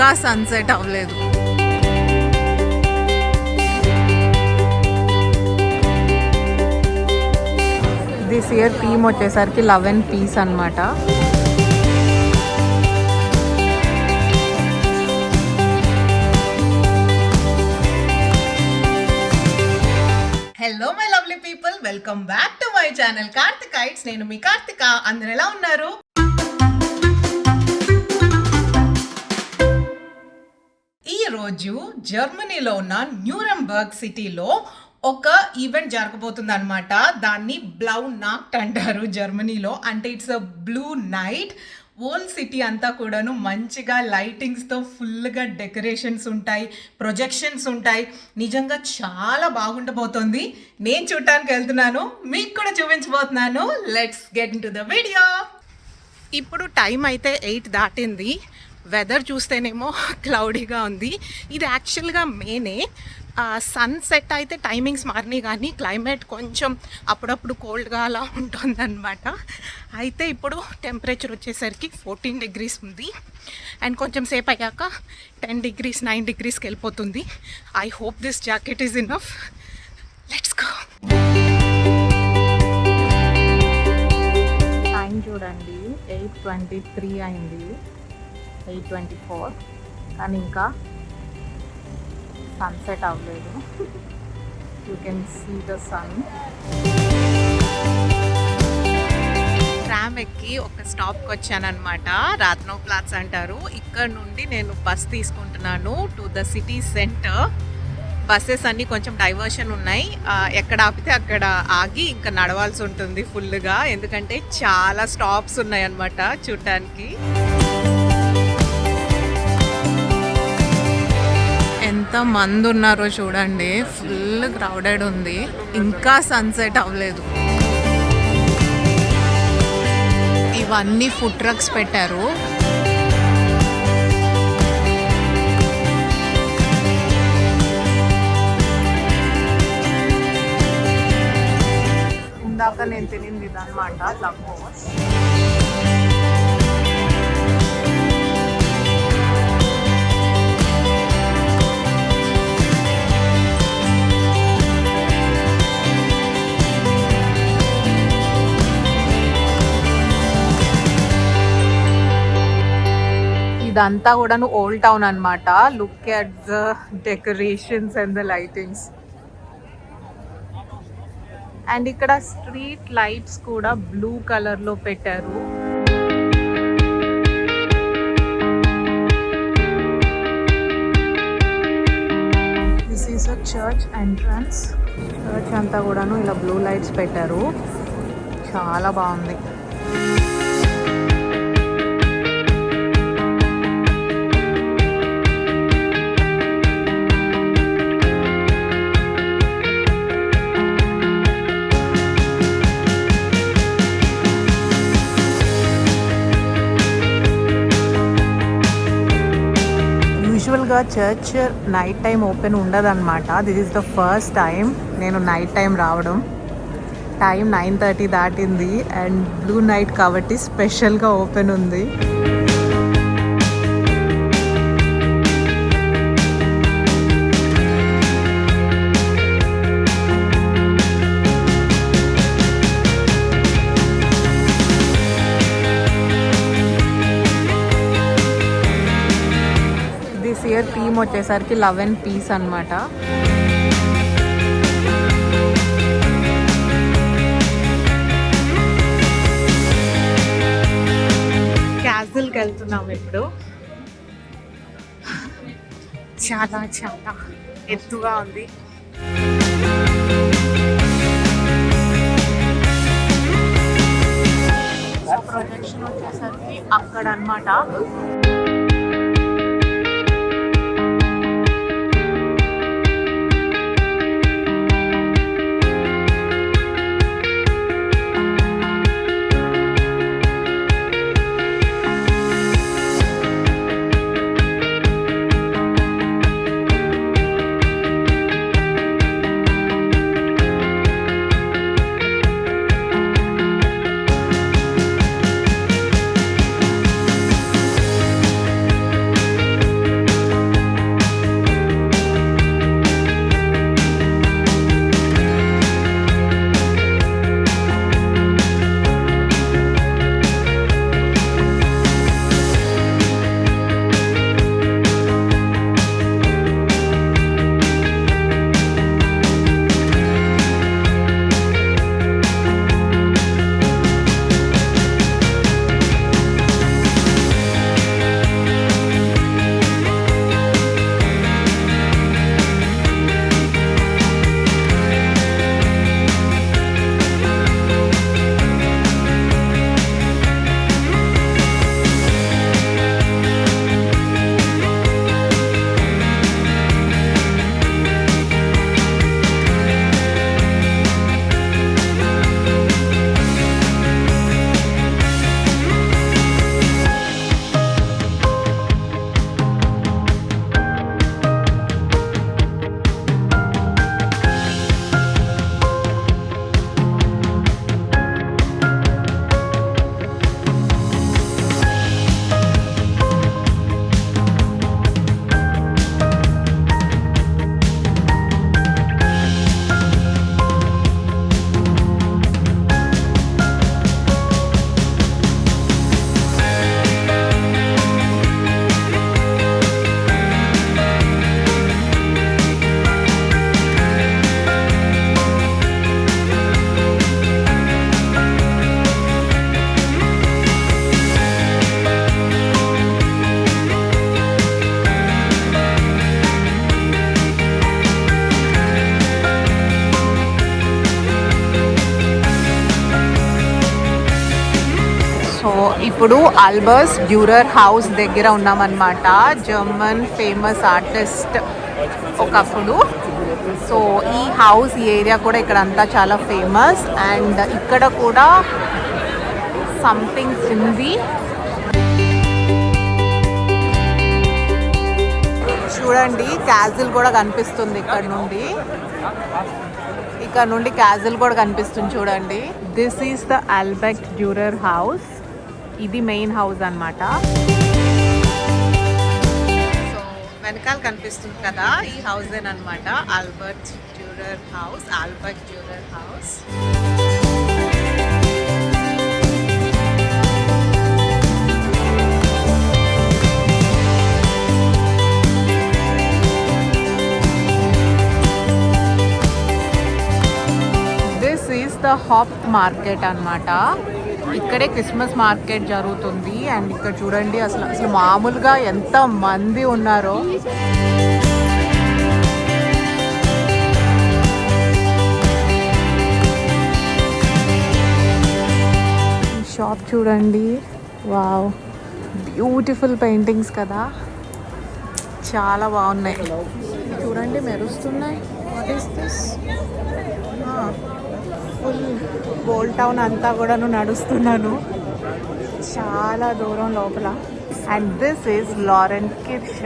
ఇంకా సన్సెట్ అవ్వలేదు. This year theme వచ్చేసరికి లవ్ అండ్ పీస్ అనమాట hello my lovely people welcome back to my channel Karthikites నేను మీ కార్తిక. అందరు ఎలా ఉన్నారు? ఈ రోజు జర్మనీలో ఉన్న న్యూరంబర్గ్ సిటీలో ఒక ఈవెంట్ జరగబోతుంది అనమాట దాన్ని బ్లౌ నాక్ట్ అంటారు జర్మనీలో. అంటే it's a blue night old city అంతా కూడాను మంచిగా లైటింగ్స్తో ఫుల్గా డెకరేషన్స్ ఉంటాయి ప్రొజెక్షన్స్ ఉంటాయి. నిజంగా చాలా బాగుండబోతోంది. నేను చూడటానికి వెళ్తున్నాను. మీకు కూడా చూపించబోతున్నాను. Let's get into the video ఇప్పుడు టైం అయితే ఎయిట్ దాటింది. వెదర్ చూస్తేనేమో క్లౌడీగా ఉంది. ఇది యాక్చువల్గా మేనే సన్సెట్ అయితే టైమింగ్స్ మారినాయి కానీ క్లైమేట్ కొంచెం అప్పుడప్పుడు కోల్డ్గా అలా ఉంటుందన్నమాట. అయితే ఇప్పుడు టెంపరేచర్ వచ్చేసరికి ఫోర్టీన్ డిగ్రీస్ ఉంది. అండ్ కొంచెం సేపు అయ్యాక టెన్ డిగ్రీస్ నైన్ డిగ్రీస్కి వెళ్ళిపోతుంది. I hope this jacket is enough let's go time చూడండి. ఎయిట్ ట్వంటీ త్రీ అయింది. ఎయిట్ ట్వంటీ ఫోర్ కానీ ఇంకా సన్సెట్ అవ్వలేదు. You can see the sun tram ఎక్కి ఒక స్టాప్కి వచ్చానమాట రాత్నో ప్లాట్స్ అంటారు. ఇక్కడ నుండి నేను బస్ తీసుకుంటున్నాను to the city centre buses అన్నీ కొంచెం డైవర్షన్ ఉన్నాయి. ఎక్కడ ఆపితే అక్కడ ఆగి ఇంకా నడవాల్సి ఉంటుంది ఫుల్గా ఎందుకంటే చాలా స్టాప్స్ ఉన్నాయి అన్నమాట చూడటానికి ఎంత మంది ఉన్నారో చూడండి. ఫుల్ క్రౌడెడ్ ఉంది. ఇంకా సన్సెట్ అవ్వలేదు. ఇవన్నీ ఫుడ్ ట్రక్స్ పెట్టారు. ఇందాక నేను తినింది ఇదన్నమాట లమ్మోస్. ఇదంతా కూడాను ఓల్డ్ టౌన్ అన్నమాట. Look at the decorations and the lightings and ఇక్కడ స్ట్రీట్ లైట్స్ కూడా బ్లూ కలర్లో పెట్టారు. This is a church entrance church అంతా కూడాను ఇలా బ్లూ లైట్స్ పెట్టారు. చాలా బాగుంది. యూజువల్గా చర్చ్ నైట్ టైం ఓపెన్ ఉండదన్నమాట. This is the first time నేను నైట్ టైం రావడం. టైం నైన్ థర్టీ దాటింది. అండ్ బ్లూ నైట్ కాబట్టి స్పెషల్గా ఓపెన్ ఉంది. వచ్చేసరికి లవ్ అండ్ పీస్ అనమాట క్యాజువల్కి వెళ్తున్నాం ఇప్పుడు. చాలా చాలా ఎత్తుగా ఉంది. ప్రొజెక్షన్ వచ్చేసరికి అక్కడ అనమాట ఇప్పుడు ఆల్బర్స్ డ్యూరర్ హౌస్ దగ్గర ఉన్నామన్నమాట. జర్మన్ ఫేమస్ ఆర్టిస్ట్ ఒకప్పుడు. సో ఈ హౌస్ ఏరియా కూడా ఇక్కడ అంతా చాలా ఫేమస్ అండ్ ఇక్కడ కూడా సంథింగ్ ఉంది. చూడండి క్యాజిల్ కూడా కనిపిస్తుంది ఇక్కడ నుండి. ఇక్కడ నుండి క్యాజిల్ కూడా కనిపిస్తుంది చూడండి. This is the Albrecht Durer house ఇది మెయిన్ హౌస్ అన్నమాట. సో వెనకాల కనిపిస్తుంది కదా ఈ హౌస్ అనమాట Albert Durer house Albert Durer house this is the Haupt market అన్నమాట. ఇక్కడే క్రిస్మస్ మార్కెట్ జరుగుతుంది అండ్ ఇక్కడ చూడండి అసలు అసలు మామూలుగా ఎంత మంది ఉన్నారో. షాప్ చూడండి. వావ్. బ్యూటిఫుల్ పెయింటింగ్స్ కదా. చాలా బాగున్నాయి. చూడండి మెరుస్తున్నాయి. వాట్ ఈస్ దిస్ ఫుల్ బోల్ టౌన్ అంతా కూడాను నడుస్తున్నాను. చాలా దూరం లోపల. And this is Lorenz Kirche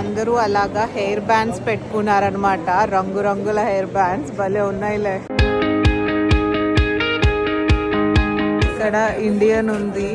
అందరూ అలాగా హెయిర్ బ్యాండ్స్ పెట్టుకున్నారనమాట రంగురంగుల హెయిర్ బ్యాండ్స్ భలే ఉన్నాయిలే. ఇక్కడ ఇండియన్ ఉంది.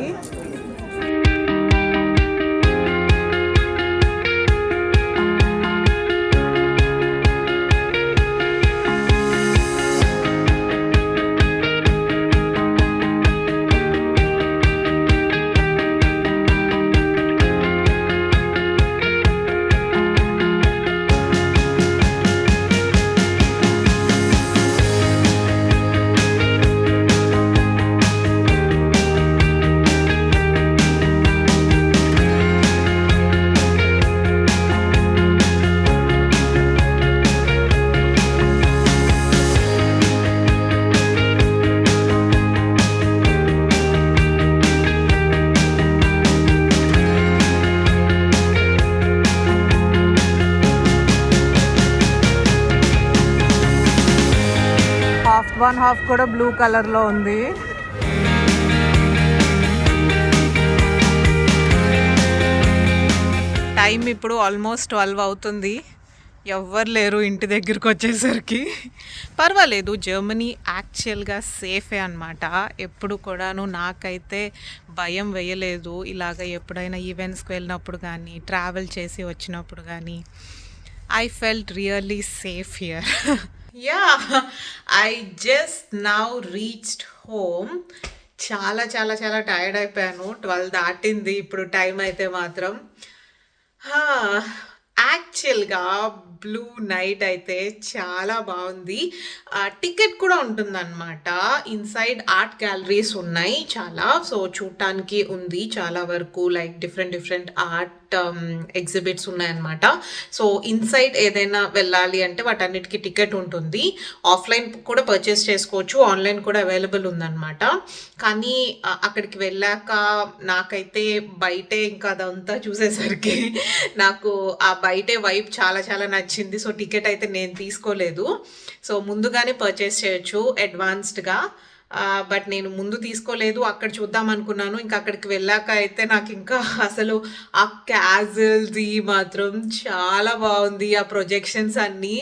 వన్ హాఫ్ కూడా బ్లూ కలర్లో ఉంది. టైం ఇప్పుడు ఆల్మోస్ట్ ట్వెల్వ్ అవుతుంది. ఎవ్వరు లేరు ఇంటి దగ్గరికి వచ్చేసరికి. పర్వాలేదు జర్మనీ యాక్చువల్గా సేఫే అనమాట ఎప్పుడు కూడాను నాకైతే భయం వేయలేదు. ఇలాగ ఎప్పుడైనా ఈవెంట్స్కి వెళ్ళినప్పుడు కానీ ట్రావెల్ చేసి వచ్చినప్పుడు కానీ I felt really safe here yeah I just now reached home చాలా చాలా చాలా టైర్డ్ అయిపోయాను. ట్వెల్వ్ దాటింది. ఇప్పుడు టైం అయితే మాత్రం. యాక్చువల్గా బ్లూ నైట్ అయితే చాలా బాగుంది. టికెట్ కూడా ఉంటుందన్నమాట. ఇన్సైడ్ ఆర్ట్ గ్యాలరీస్ ఉన్నాయి చాలా. సో చూడటానికి ఉంది చాలా వరకు like different different art exhibits um, ఉన్నాయన్నమాట. సో ఇన్సైడ్ ఏదైనా వెళ్ళాలి అంటే వాటన్నిటికీ టికెట్ ఉంటుంది. ఆఫ్లైన్ కూడా పర్చేస్ చేసుకోవచ్చు. ఆన్లైన్ కూడా అవైలబుల్ ఉందన్నమాట. కానీ అక్కడికి వెళ్ళాక నాకైతే బయటే ఇంకా అదంతా చూసేసరికి నాకు ఆ బయటే వైబ్ చాలా చాలా నచ్చింది. సో టికెట్ అయితే నేను తీసుకోలేదు. సో ముందుగానే పర్చేస్ చేయొచ్చు అడ్వాన్స్డ్గా బట్ నేను ముందు తీసుకోలేదు అక్కడ చూద్దాం అనుకున్నాను. ఇంకా అక్కడికి వెళ్ళాక అయితే నాకు ఇంకా అసలు ఆ క్యాజల్ది మాత్రం చాలా బాగుంది. ఆ ప్రొజెక్షన్స్ అన్నీ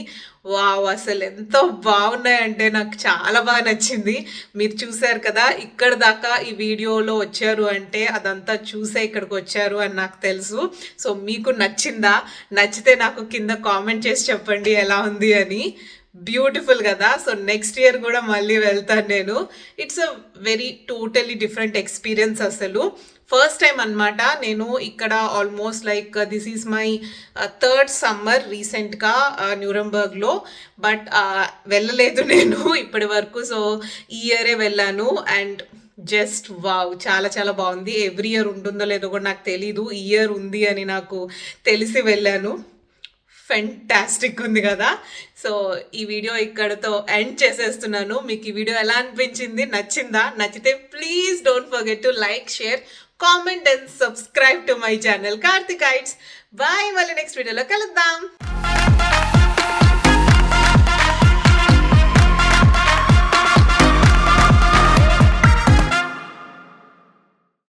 వావ్ అసలు ఎంతో బాగున్నాయంటే నాకు చాలా బాగా నచ్చింది. మీరు చూశారు కదా ఇక్కడ దాకా ఈ వీడియోలో వచ్చారు అంటే అదంతా చూసే ఇక్కడికి వచ్చారు అని నాకు తెలుసు. సో మీకు నచ్చిందా? నచ్చితే నాకు కింద కామెంట్ చేసి చెప్పండి ఎలా ఉంది అని. బ్యూటిఫుల్ కదా. సో నెక్స్ట్ ఇయర్ కూడా మళ్ళీ వెళ్తాను నేను. It's a very totally different experience అసలు. ఫస్ట్ టైం అన్నమాట నేను ఇక్కడ almost like this is my third summer రీసెంట్గా న్యూరంబర్గ్లో బట్ వెళ్ళలేదు నేను ఇప్పటి వరకు. సో ఈ ఇయరే వెళ్ళాను. అండ్ జస్ట్ వావ్ చాలా చాలా బాగుంది. ఎవ్రీ ఇయర్ ఉంటుందో లేదో కూడా నాకు తెలీదు. ఈ ఇయర్ ఉంది అని నాకు తెలిసి వెళ్ళాను. ఫెంటాస్టిక్ ఉంది కదా. సో ఈ వీడియో ఇక్కడతో ఎండ్ చేసేస్తున్నాను. మీకు ఈ వీడియో ఎలా అనిపించింది? నచ్చిందా? నచ్చితే please don't forget to like share comment and subscribe to my channel Karthik it's bye మళ్ళీ నెక్స్ట్ వీడియోలో కలుద్దాం.